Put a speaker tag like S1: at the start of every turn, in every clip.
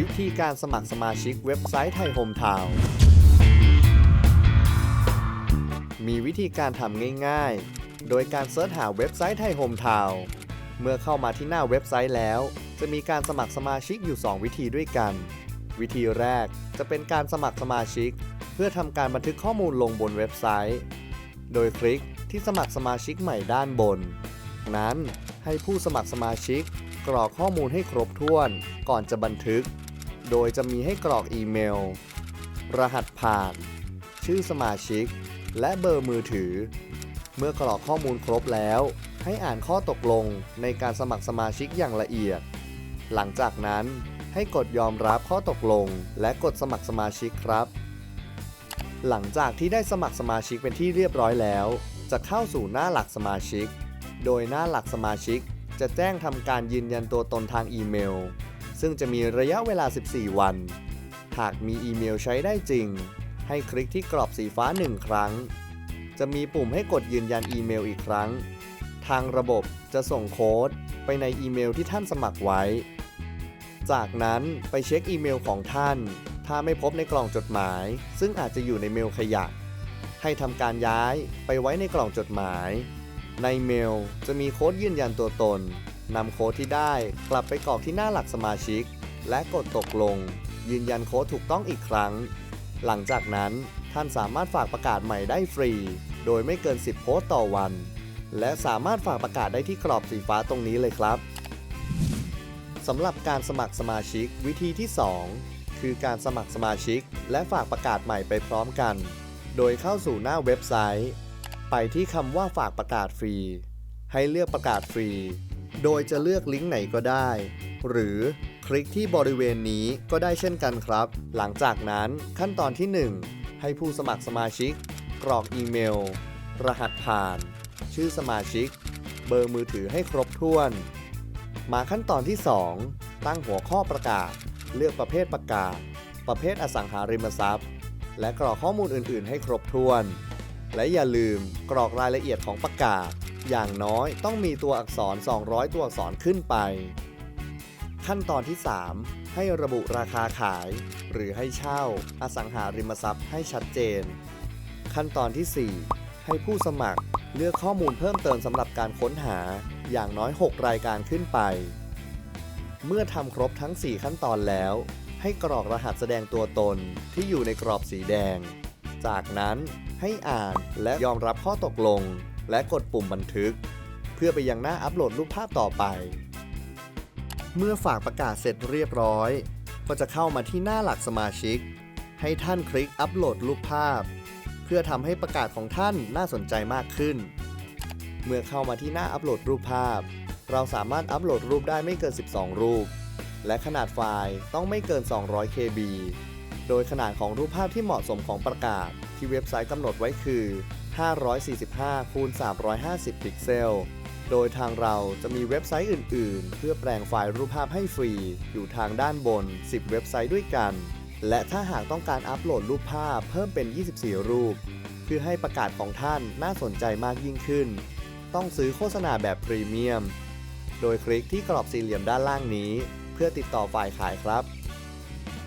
S1: วิธีการสมัครสมาชิกเว็บไซต์ไทยโฮมทาวน์มีวิธีการทำง่ายๆ โดยการเสิร์ชหาเว็บไซต์ไทยโฮมทาวน์เมื่อเข้ามาที่หน้าเว็บไซต์แล้ว จะมีการสมัครสมาชิกอยู่ 2 วิธีด้วยกัน วิธีแรกจะเป็นการสมัครสมาชิก เพื่อทำการบันทึกข้อมูลลงบนเว็บไซต์ โดยคลิกที่สมัครสมาชิกใหม่ด้านบน นั้นให้ผู้สมัครสมาชิกกรอกข้อมูลให้ครบถ้วน ก่อนจะบันทึก โดยจะมีให้กรอกอีเมล รหัสผ่าน ชื่อสมาชิก และเบอร์มือถือ เมื่อกรอกข้อมูลครบแล้ว ให้อ่านข้อตกลงในการสมัครสมาชิกอย่างละเอียด หลังจากนั้นให้กดยอมรับข้อตกลง และกดสมัครสมาชิกครับ หลังจากที่ได้สมัครสมาชิกเป็นที่เรียบร้อยแล้ว จะเข้าสู่หน้าหลักสมาชิก โดยหน้าหลักสมาชิกจะแจ้งทำการยืนยันตัวตนทางอีเมล ซึ่งจะมีระยะเวลา 14 วัน หากมีอีเมลใช้ได้จริง ให้คลิกที่กรอบสีฟ้า 1 ครั้ง จะมีปุ่มให้กดยืนยันอีเมลอีกครั้ง ทางระบบจะส่งโค้ดไปในอีเมลที่ท่านสมัครไว้ จากนั้นไปเช็คอีเมลของท่าน ถ้าไม่พบในกล่องจดหมาย ซึ่งอาจจะอยู่ในเมลขยะ ให้ทำการย้ายไปไว้ในกล่องจดหมาย ในเมลจะมีโค้ดยืนยันตัวตน นำโค้ดที่ได้กลับไปกรอกที่หน้าหลักสมาชิก และกดตกลง ยืนยันโค้ดถูกต้องอีกครั้ง หลังจากนั้นท่านสามารถฝากประกาศใหม่ได้ฟรี โดยไม่เกิน 10 โพสต์ต่อวัน และสามารถฝากประกาศได้ที่กรอบสีฟ้าตรงนี้เลยครับสำหรับการสมัครสมาชิกวิธีที่ 2 คือการสมัครสมาชิก และฝากประกาศใหม่ไปพร้อมกัน โดยเข้าสู่หน้าเว็บไซต์ ไปที่คำว่าฝากประกาศฟรี ให้เลือกประกาศฟรี โดยจะเลือกลิงก์ไหนก็ได้ หรือคลิกที่บริเวณนี้ก็ได้เช่นกันครับ หลังจากนั้นขั้นตอนที่ 1 ให้ผู้สมัครสมาชิก กรอกอีเมล รหัสผ่าน ชื่อสมาชิก เบอร์มือถือให้ครบถ้วน มาขั้นตอนที่ 2 ตั้งหัวข้อประกาศ เลือกประเภทประกาศ ประเภทอสังหาริมทรัพย์ และกรอกข้อมูลอื่น ๆ ให้ครบถ้วน และอย่าลืมกรอกรายละเอียดของประกาศอย่างน้อยต้องมีตัวอักษร 200 ตัวอักษรขึ้นไป ขั้นตอนที่ 3 ให้ระบุราคาขาย หรือให้เช่า อสังหาริมทรัพย์ให้ชัดเจน ขั้นตอนที่ 4 ให้ผู้สมัครเลือกข้อมูลเพิ่มเติมสำหรับการค้นหาอย่างน้อย 6 รายการขึ้นไป เมื่อทำครบทั้ง 4 ขั้นตอนแล้ว ให้กรอกรหัสแสดงตัวตนที่อยู่ในกรอบสีแดง จากนั้น ให้อ่าน และยอมรับข้อตกลง และกดปุ่มบันทึก เพื่อไปยังหน้าอัปโหลดรูปภาพต่อไป เมื่อฝากประกาศเสร็จเรียบร้อย ก็จะเข้ามาที่หน้าหลักสมาชิก ให้ท่านคลิกอัปโหลดรูปภาพ เพื่อทำให้ประกาศของท่านน่าสนใจมากขึ้น เมื่อเข้ามาที่หน้าอัปโหลดรูปภาพ เราสามารถอัปโหลดรูปได้ไม่เกิน 12 รูป และขนาดไฟล์ต้องไม่เกิน 200 KB โดยขนาดของรูปภาพที่เหมาะสมของประกาศ ที่เว็บไซต์กำหนดไว้คือ 545คูณ350 พิกเซล โดยทางเราจะมีเว็บไซต์อื่น ๆ เพื่อแปลงไฟล์รูปภาพให้ฟรี อยู่ทางด้านบน 10 เว็บไซต์ด้วยกัน และถ้าหากต้องการอัปโหลดรูปภาพเพิ่มเป็น 24 รูป เพื่อให้ประกาศของท่านน่าสนใจมากยิ่งขึ้น ต้องซื้อโฆษณาแบบพรีเมียม โดยคลิกที่กรอบสี่เหลี่ยมด้านล่างนี้ เพื่อติดต่อฝ่ายขายครับ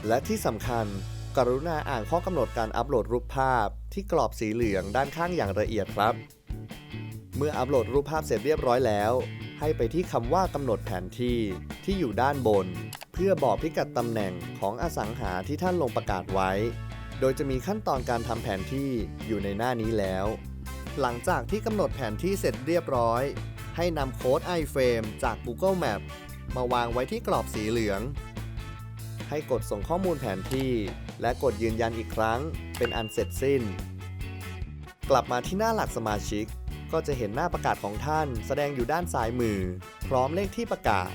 S1: และที่สำคัญ กรุณาอ่านข้อกำหนดการอัปโหลดรูปภาพ ที่กรอบสีเหลืองด้านข้างอย่างละเอียดครับ เมื่ออัปโหลดรูปภาพเสร็จเรียบร้อยแล้ว ให้ไปที่คำว่ากำหนดแผนที่ที่อยู่ด้านบน เพื่อบอกพิกัดตำแหน่งของอสังหาที่ท่านลงประกาศไว้ โดยจะมีขั้นตอนการทำแผนที่อยู่ในหน้านี้แล้ว หลังจากที่กำหนดแผนที่เสร็จเรียบร้อย ให้นำโค้ด iframe จาก Google Map มาวางไว้ที่กรอบสีเหลือง ให้กดส่งข้อมูลแผนที่ และกดยืนยันอีกครั้ง เป็นอันเสร็จสิ้น กลับมาที่หน้าหลักสมาชิก ก็จะเห็นหน้าประกาศของท่าน แสดงอยู่ด้านซ้ายมือ พร้อมเลขที่ประกาศ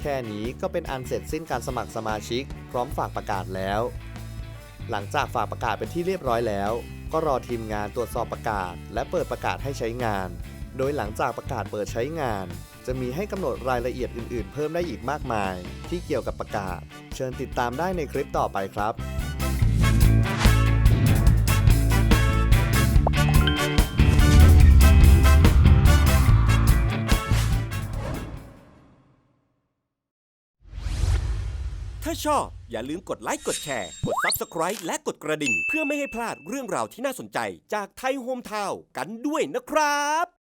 S1: แค่นี้ก็เป็นอันเสร็จสิ้นการสมัครสมาชิก พร้อมฝากประกาศแล้ว หลังจากฝากประกาศเป็นที่เรียบร้อยแล้ว ก็รอทีมงานตรวจสอบประกาศ และเปิดประกาศให้ใช้งาน โดยหลังจากประกาศเปิดใช้งาน จะมีให้กำหนดรายละเอียดอื่นๆ เพิ่มได้อีกมากมาย ที่เกี่ยวกับประกาศ เชิญติดตามได้ในคลิปต่อไปครับ
S2: ถ้าชอบอย่าลืมกดไลค์กดแชร์ กด Subscribe และกดกระดิ่ง เพื่อไม่ให้พลาดเรื่องราวที่น่าสนใจจากไทยโฮมทาวน์กันด้วยนะครับ